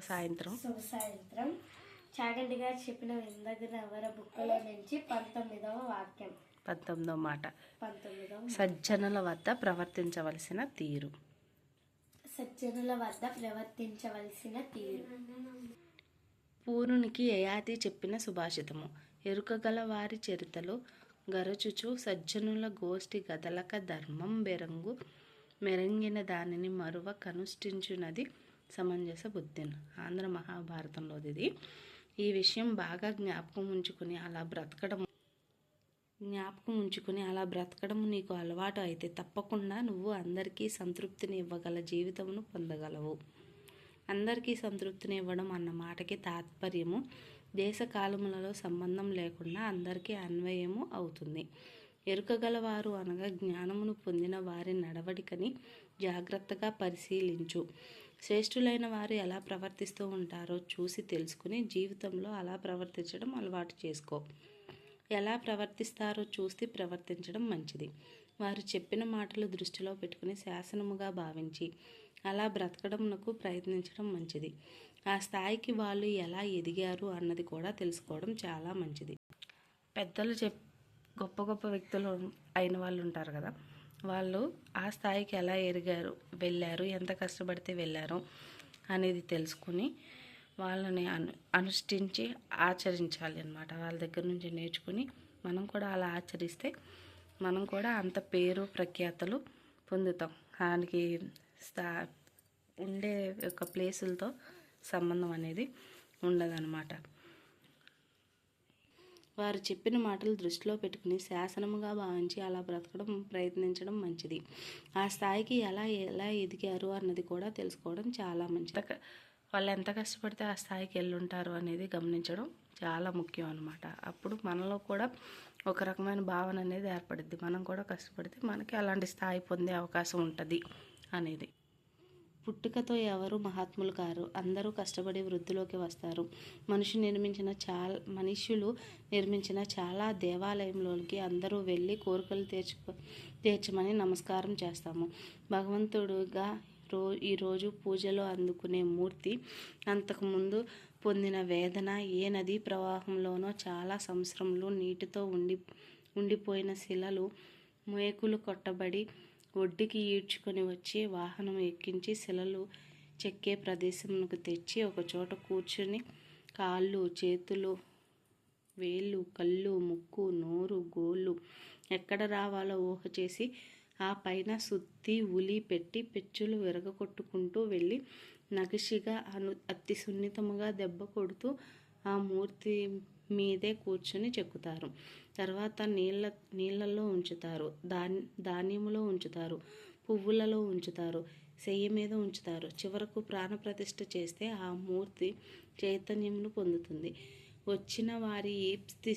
సాయంత్రం. సాయంత్రం చాగంటి గారు చెప్పిన ఇందక నవర బుక్కలో నుంచి పంతొమ్మిదవ వాక్యం. పంతొమ్మిదో మాట. పంతొమ్మిదవ సజ్జనుల వద్ద ప్రవర్తించవలసిన తీరు. సజ్జనుల వద్ద ప్రవర్తించవలసిన తీరు. పూరునికి యయాతి చెప్పిన సుభాషితము. ఎరుకగల వారి చరితలు గరచుచు సజ్జనుల గోష్ఠి గదలక ధర్మం బెరంగు మెరంగిన దానిని మరువ కనుష్ఠించునది సమంజస బుద్ధిన్ ఆంధ్ర మహాభారతంలోది ఇది ఈ విషయం బాగా జ్ఞాపకం ఉంచుకుని అలా బ్రతకడం జ్ఞాపకం ఉంచుకుని అలా బ్రతకడం నీకు అలవాటు అయితే తప్పకుండా నువ్వు అందరికీ సంతృప్తిని ఇవ్వగల జీవితమును పొందగలవు. అందరికీ సంతృప్తిని ఇవ్వడం అన్న మాటకి తాత్పర్యము దేశకాలములలో సంబంధం లేకుండా అందరికీ అన్వయము అవుతుంది. ఎరుకగలవారు అనగా జ్ఞానమును పొందిన వారి నడవడికని జాగ్రత్తగా పరిశీలించు. శ్రేష్ఠులైన వారు ఎలా ప్రవర్తిస్తూ ఉంటారో చూసి తెలుసుకుని జీవితంలో అలా ప్రవర్తించడం అలవాటు చేసుకో. ఎలా ప్రవర్తిస్తారో చూసి ప్రవర్తించడం మంచిది. వారు చెప్పిన మాటలు దృష్టిలో పెట్టుకుని శాసనముగా భావించి అలా బ్రతకడంకు ప్రయత్నించడం మంచిది. ఆ స్థాయికి వాళ్ళు ఎలా ఎదిగారు అన్నది కూడా తెలుసుకోవడం చాలా మంచిది. పెద్దలు చెప్ గొప్ప గొప్ప వ్యక్తులు అయిన వాళ్ళు ఉంటారు కదా. వాళ్ళు ఆ స్థాయికి ఎలా ఎరిగారు వెళ్ళారు ఎంత కష్టపడితే వెళ్ళారు అనేది తెలుసుకుని వాళ్ళని అను అనుష్ఠించి ఆచరించాలి అనమాట వాళ్ళ దగ్గర నుంచి నేర్చుకుని మనం కూడా అలా ఆచరిస్తే మనం కూడా అంత పేరు ప్రఖ్యాతలు పొందుతాం. దానికి స్థా ఉండే యొక్క ప్లేసులతో సంబంధం అనేది ఉండదన్నమాట. వారు చెప్పిన మాటలు దృష్టిలో పెట్టుకుని శాసనముగా భావించి అలా బ్రతకడం ప్రయత్నించడం మంచిది. ఆ స్థాయికి ఎలా ఎలా ఎదిగారు అన్నది కూడా తెలుసుకోవడం చాలా మంచిది. వాళ్ళు ఎంత కష్టపడితే ఆ స్థాయికి వెళ్ళుంటారు అనేది గమనించడం చాలా ముఖ్యం అనమాట అప్పుడు మనలో కూడా ఒక రకమైన భావన అనేది ఏర్పడుద్ది. మనం కూడా కష్టపడితే మనకి అలాంటి స్థాయి పొందే అవకాశం ఉంటుంది అనేది. పుట్టుకతో ఎవరు మహాత్ములు కారు. అందరూ కష్టపడి వృద్ధిలోకి వస్తారు. మనిషి నిర్మించిన చాలా మనుషులు నిర్మించిన చాలా దేవాలయంలోకి అందరూ వెళ్ళి కోరికలు తీర్చుకో తీర్చమని నమస్కారం చేస్తాము. భగవంతుడుగా రో ఈరోజు పూజలో అందుకునే మూర్తి అంతకుముందు పొందిన వేదన ఏ నదీ ప్రవాహంలోనో చాలా సంవత్సరంలో నీటితో ఉండి ఉండిపోయిన శిలలు మేకులు కొట్టబడి ఒడ్డుకి ఈడ్చుకొని వచ్చి వాహనం ఎక్కించి శిలలు చెక్కే ప్రదేశంకు తెచ్చి ఒక చోట కూర్చుని కాళ్ళు చేతులు వేళ్ళు కళ్ళు ముక్కు నోరు గోళ్ళు ఎక్కడ రావాలో ఊహ చేసి ఆ పైన సుత్తి ఉలి పెట్టి పెచ్చులు విరగకొట్టుకుంటూ వెళ్ళి నగిషిగా అను అతి సున్నితముగా దెబ్బ కొడుతూ ఆ మూర్తి మీదే కూర్చొని చెక్కుతారు. తర్వాత నీళ్ళ నీళ్ళల్లో ఉంచుతారు. ధాన్ ధాన్యములో ఉంచుతారు. పువ్వులలో ఉంచుతారు. సెయ్యి మీద ఉంచుతారు. చివరకు ప్రాణప్రతిష్ఠ చేస్తే ఆ మూర్తి చైతన్యమును పొందుతుంది. వచ్చిన వారి ఈప్తి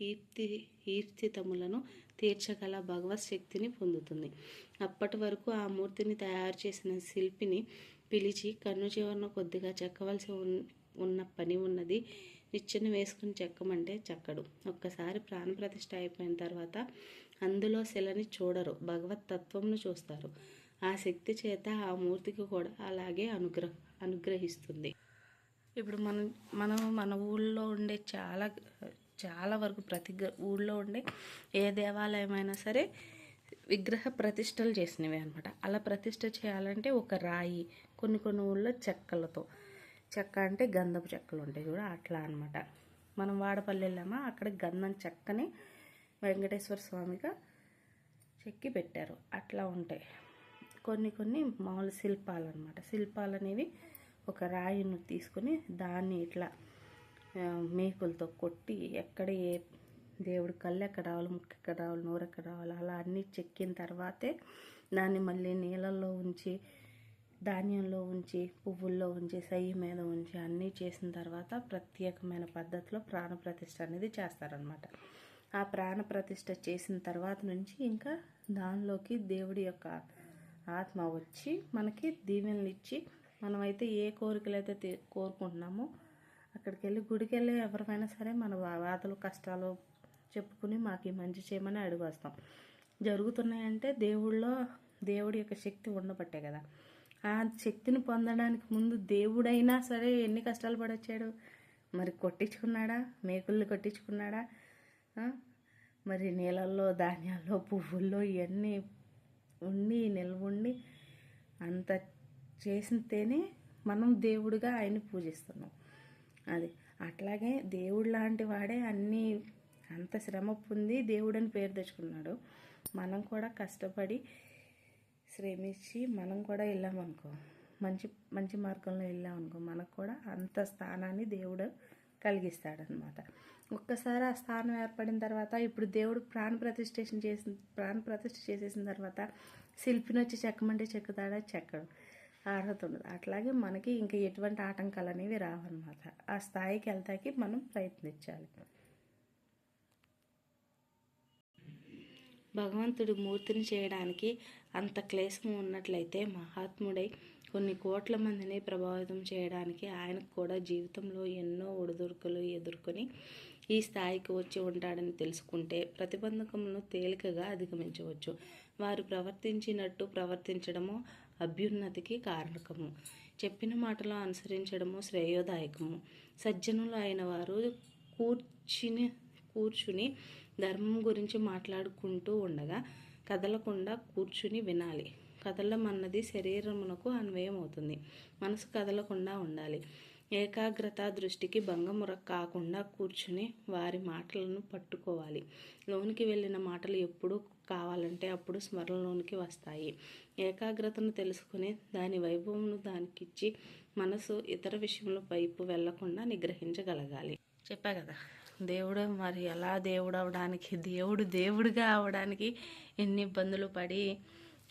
ఈప్తి ఈప్తితములను తీర్చగల భగవత్ శక్తిని పొందుతుంది. అప్పటి వరకు ఆ మూర్తిని తయారు చేసిన శిల్పిని పిలిచి కన్ను చివరన కొద్దిగా చెక్కవలసి ఉన్న పని ఉన్నది. నిచ్చెన వేసుకుని చెక్కమంటే చెక్కడు. ఒక్కసారి ప్రాణప్రతిష్ఠ అయిపోయిన తర్వాత అందులో శిలని చూడరు. భగవత్ తత్వంను చూస్తారు. ఆ శక్తి చేత ఆ మూర్తికి కూడా అలాగే అనుగ్రహ అనుగ్రహిస్తుంది. ఇప్పుడు మనం మనం మన ఊళ్ళో ఉండే చాలా చాలా వరకు ప్రతి ఊళ్ళో ఉండే ఏ దేవాలయం అయినా సరే విగ్రహ ప్రతిష్టలు చేసినవి అనమాట అలా ప్రతిష్ట చేయాలంటే ఒక రాయి కొన్ని కొన్ని ఊళ్ళో చెక్కలతో. చెక్క అంటే గంధపు చెక్కలు ఉంటాయి కూడా అట్లా అనమాట మనం వాడపల్లి వెళ్ళామా అక్కడ గంధం చెక్కని వెంకటేశ్వర స్వామిగా చెక్కి పెట్టారు. అట్లా ఉంటాయి. కొన్ని కొన్ని మామూలు శిల్పాలు అనమాట శిల్పాలు అనేవి ఒక రాయిని తీసుకొని దాన్ని ఇట్లా మేకులతో కొట్టి ఎక్కడ ఏ దేవుడు కళ్ళు ఎక్కడ రావాలి ముక్కు ఎక్కడ రావాలి నోరు ఎక్కడ రావాలి అలా అన్నీ చెక్కిన తర్వాతే దాన్ని మళ్ళీ నీళ్ళల్లో ఉంచి ధాన్యంలో ఉంచి పువ్వుల్లో ఉంచి సయ్యి మీద ఉంచి అన్నీ చేసిన తర్వాత ప్రత్యేకమైన పద్ధతిలో ప్రాణప్రతిష్ఠ అనేది చేస్తారనమాట ఆ ప్రాణప్రతిష్ఠ చేసిన తర్వాత నుంచి ఇంకా దానిలోకి దేవుడి యొక్క ఆత్మ వచ్చి మనకి దీవెనలు ఇచ్చి మనమైతే ఏ కోరికలు అయితే కోరుకుంటున్నామో అక్కడికి వెళ్ళి గుడికి వెళ్ళి ఎవరికైనా సరే మన బాధలు కష్టాలు చెప్పుకుని మాకు ఈ మంచి చేయమని అడిగి వస్తాం. జరుగుతున్నాయంటే దేవుళ్ళో దేవుడి యొక్క శక్తి ఉండబట్టే కదా. ఆ శక్తిని పొందడానికి ముందు దేవుడైనా సరే ఎన్ని కష్టాలు పడొచ్చాడు? మరి కొట్టించుకున్నాడా? మేకుల్ని కొట్టించుకున్నాడా? మరి నీళ్ళల్లో ధాన్యాల్లో పువ్వుల్లో ఇవన్నీ ఉండి నిల్వ ఉండి అంత చేసితేనే మనం దేవుడిగా ఆయన్ని పూజిస్తున్నాం. అది. అట్లాగే దేవుడు లాంటి వాడే అన్నీ అంత శ్రమ పొంది దేవుడని పేరు తెచ్చుకున్నాడు. మనం కూడా కష్టపడి శ్రమించి మనం కూడా వెళ్ళామనుకో మంచి మంచి మార్గంలో వెళ్ళామనుకో మనకు కూడా అంత స్థానాన్ని దేవుడు కలిగిస్తాడనమాట ఒక్కసారి ఆ స్థానం ఏర్పడిన తర్వాత ఇప్పుడు దేవుడు ప్రాణ ప్రతిష్ఠేషన్ చేసిన ప్రాణ ప్రతిష్ఠ చేసేసిన తర్వాత శిల్పిని వచ్చి చెక్కమంటే చెక్కుతాడా? చెక్కడు. అర్హత ఉండదు. అట్లాగే మనకి ఇంకా ఎటువంటి ఆటంకాలు అనేవి రావన్నమాట. ఆ స్థాయికి వెళ్తాకి మనం ప్రయత్నించాలి. భగవంతుడి మూర్తిని చేయడానికి అంత క్లేశం ఉన్నట్లయితే మహాత్ముడై కొన్ని కోట్ల మందిని ప్రభావితం చేయడానికి ఆయనకు కూడా జీవితంలో ఎన్నో ఒడిదుడుకులు ఎదుర్కొని ఈ స్థాయికి వచ్చి ఉంటాడని తెలుసుకుంటే ప్రతిబంధకములను తేలికగా అధిగమించవచ్చు. వారు ప్రవర్తించినట్టు ప్రవర్తించడము అభ్యున్నతికి కారణకము. చెప్పిన మాటలు అనుసరించడము శ్రేయోదాయకము. సజ్జనులు అయిన వారు కూర్చుని కూర్చుని ధర్మం గురించి మాట్లాడుకుంటూ ఉండగా కదలకుండా కూర్చుని వినాలి. కదలడం అన్నది శరీరమునకు అన్వయం అవుతుంది మనసు కదలకుండా ఉండాలి. ఏకాగ్రత దృష్టికి భంగముర కాకుండా కూర్చుని వారి మాటలను పట్టుకోవాలి. లోనికి వెళ్ళిన మాటలు ఎప్పుడు కావాలంటే అప్పుడు స్మరణలోనికి వస్తాయి. ఏకాగ్రతను తెలుసుకుని దాని వైభవమును దానికిచ్చి మనసు ఇతర విషయంలో వైపు వెళ్ళకుండా నిగ్రహించగలగాలి. చెప్పా కదా దేవుడు మరి ఎలా దేవుడు అవడానికి దేవుడు దేవుడిగా అవడానికి ఎన్ని ఇబ్బందులు పడి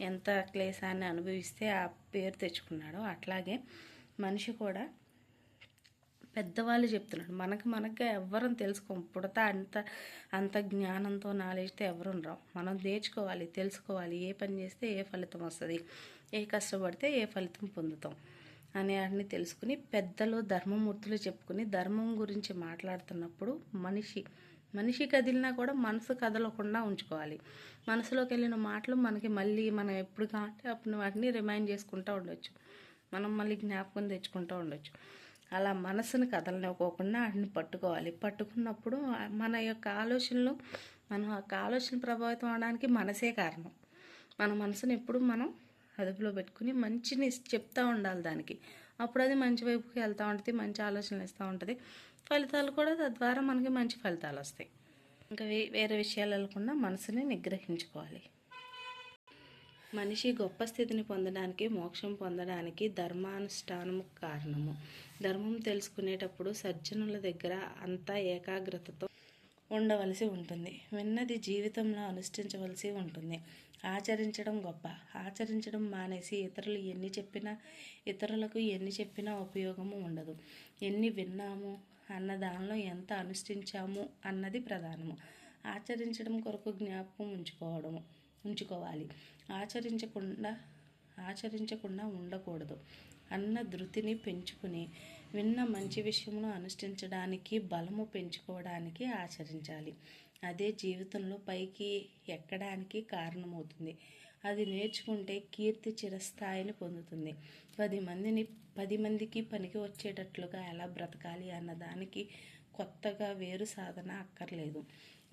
ఎంత క్లేశాన్ని అనుభవిస్తే ఆ పేరు తెచ్చుకున్నాడో అట్లాగే మనిషి కూడా పెద్దవాళ్ళు చెప్తున్నాడు మనకు మనకు ఎవ్వరం తెలుసుకోం పుడతా అంత అంత జ్ఞానంతో నాలెడ్జ్తో ఎవరు రావు మనం నేర్చుకోవాలి తెలుసుకోవాలి ఏ పని చేస్తే ఏ ఫలితం వస్తుంది ఏ కష్టపడితే ఏ ఫలితం పొందుతాం. అనే వాటిని తెలుసుకుని పెద్దలు ధర్మమూర్తులు చెప్పుకుని ధర్మం గురించి మాట్లాడుతున్నప్పుడు మనిషి మనిషి కదిలినా కూడా మనసు కదలకుండా ఉంచుకోవాలి. మనసులోకి వెళ్ళిన మాటలు మనకి మళ్ళీ మనం ఎప్పుడు కావాలంటే అప్పుడు వాటిని రిమైండ్ చేసుకుంటూ ఉండొచ్చు. మనం మళ్ళీ జ్ఞాపకం తెచ్చుకుంటూ ఉండొచ్చు. అలా మనసును కదలనివ్వకోకుండా వాటిని పట్టుకోవాలి. పట్టుకున్నప్పుడు మన యొక్క ఆలోచనలు మనం ఆ యొక్క ఆలోచన ప్రభావితం అవడానికి మనసే కారణం. మన మనసుని ఎప్పుడు మనం అదుపులో పెట్టుకుని మంచిని చెప్తూ ఉండాలి దానికి. అప్పుడు అది మంచి వైపుకి వెళ్తూ ఉంటుంది మంచి ఆలోచనలు ఇస్తూ ఉంటుంది. ఫలితాలు కూడా తద్వారా మనకి మంచి ఫలితాలు వస్తాయి. ఇంకా వే వేరే విషయాలు వెళ్ళకుండా మనసుని నిగ్రహించుకోవాలి. మనిషి గొప్ప స్థితిని పొందడానికి మోక్షం పొందడానికి ధర్మానుష్ఠానము కారణము. ధర్మం తెలుసుకునేటప్పుడు సజ్జనుల దగ్గర అంతా ఏకాగ్రతతో ఉండవలసి ఉంటుంది. విన్నది జీవితంలో అనుష్ఠించవలసి ఉంటుంది. ఆచరించడం గొప్ప. ఆచరించడం మానేసి ఇతరులు ఎన్ని చెప్పినా ఇతరులకు ఎన్ని చెప్పినా ఉపయోగము ఉండదు. ఎన్ని విన్నాము అన్న దానిలో ఎంత అనుష్ఠించాము అన్నది ప్రధానము. ఆచరించడం కొరకు జ్ఞాపకం ఉంచుకోవడము ఉంచుకోవాలి. ఆచరించకుండా ఆచరించకుండా ఉండకూడదు. అన్న ధృతిని పెంచుకుని విన్న మంచి విషయమును అనుష్ఠించడానికి బలము పెంచుకోవడానికి ఆచరించాలి. అదే జీవితంలో పైకి ఎక్కడానికి కారణమవుతుంది. అది నేర్చుకుంటే కీర్తి చిరస్థాయిని పొందుతుంది. పది మందిని పది మందికి పనికి వచ్చేటట్లుగా ఎలా బ్రతకాలి అన్నదానికి కొత్తగా వేరు సాధన అక్కర్లేదు.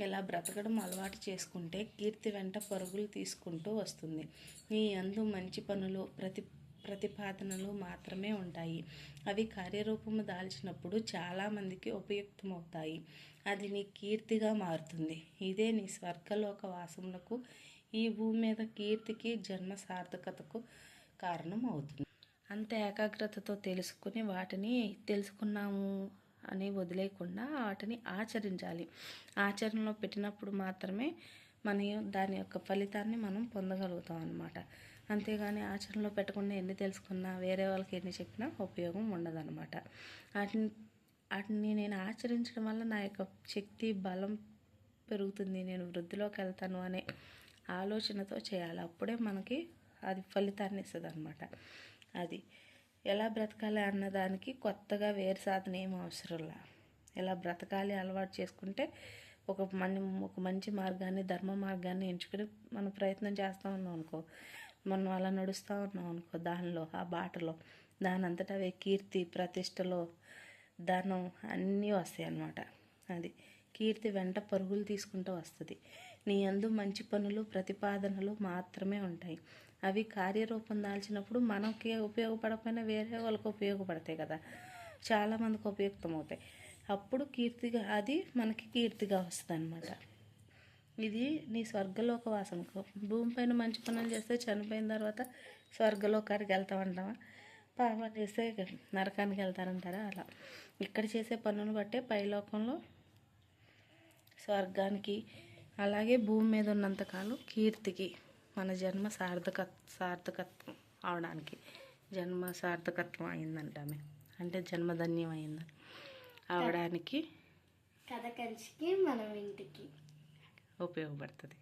ఇలా బ్రతకడం అలవాటు చేసుకుంటే కీర్తి వెంట పరుగులు తీసుకుంటూ వస్తుంది. నీ అందు మంచి పనులు ప్రతి ప్రతిపాదనలు మాత్రమే ఉంటాయి. అవి కార్యరూపము దాల్చినప్పుడు చాలామందికి ఉపయుక్తమవుతాయి. అది నీ కీర్తిగా మారుతుంది. ఇదే నీ స్వర్గలోక వాసములకు ఈ భూమి మీద కీర్తికి జన్మ సార్థకతకు కారణం అవుతుంది. అంత ఏకాగ్రతతో తెలుసుకుని వాటిని తెలుసుకున్నాము అని వదిలేయకుండా వాటిని ఆచరించాలి. ఆచరణలో పెట్టినప్పుడు మాత్రమే మన దాని యొక్క ఫలితాన్ని మనం పొందగలుగుతాం అన్నమాట. అంతేగాని ఆచరణలో పెట్టకుండా ఎన్ని తెలుసుకున్నా వేరే వాళ్ళకి ఎన్ని చెప్పినా ఉపయోగం ఉండదన్నమాట. వాటిని వాటిని నేను ఆచరించడం వల్ల నా యొక్క శక్తి బలం పెరుగుతుంది. నేను వృద్ధిలోకి వెళ్తాను అనే ఆలోచనతో చేయాలి. అప్పుడే మనకి అది ఫలితాన్ని ఇస్తుంది అనమాట అది ఎలా బ్రతకాలి అన్నదానికి కొత్తగా వేరు సాధన ఏం అవసరంలా ఎలా బ్రతకాలి అలవాటు చేసుకుంటే ఒక మన ఒక మంచి మార్గాన్ని ధర్మ మార్గాన్ని ఎంచుకుని మనం ప్రయత్నం చేస్తూ ఉన్నాం అనుకో మనం అలా నడుస్తూ ఉన్నాం అనుకో దానిలో ఆ బాటలో. దాని అంతటా అవే కీర్తి ప్రతిష్టలో ధనం అన్నీ వస్తాయి అన్నమాట అది కీర్తి వెంట పరుగులు తీసుకుంటూ వస్తుంది. నీ అందు మంచి పనులు ప్రతిపాదనలు మాత్రమే ఉంటాయి. అవి కార్యరూపం దాల్చినప్పుడు మనకి ఉపయోగపడకపోయినా వేరే వాళ్ళకి ఉపయోగపడతాయి కదా. చాలామందికి ఉపయుక్తం అవుతాయి అప్పుడు కీర్తిగా అది మనకి కీర్తిగా వస్తుంది అనమాట ఇది నీ స్వర్గలోక వాసనకు. భూమిపైన మంచి పనులు చేస్తే చనిపోయిన తర్వాత స్వర్గలోకానికి వెళ్తామంటావా? పాపం చేస్తే నరకానికి వెళ్తారంటారా అలా. ఇక్కడ చేసే పనులు బట్టే పైలోకంలో స్వర్గానికి అలాగే భూమి మీద ఉన్నంతకాలం కీర్తికి మన జన్మ సార్థక సార్థకత్వం అవడానికి. జన్మ సార్థకత్వం అయిందంటామే అంటే జన్మధన్యం అయిందని అవడానికి కథ కంచికి మనం ఇంటికి. ఉపయోగపడుతుంది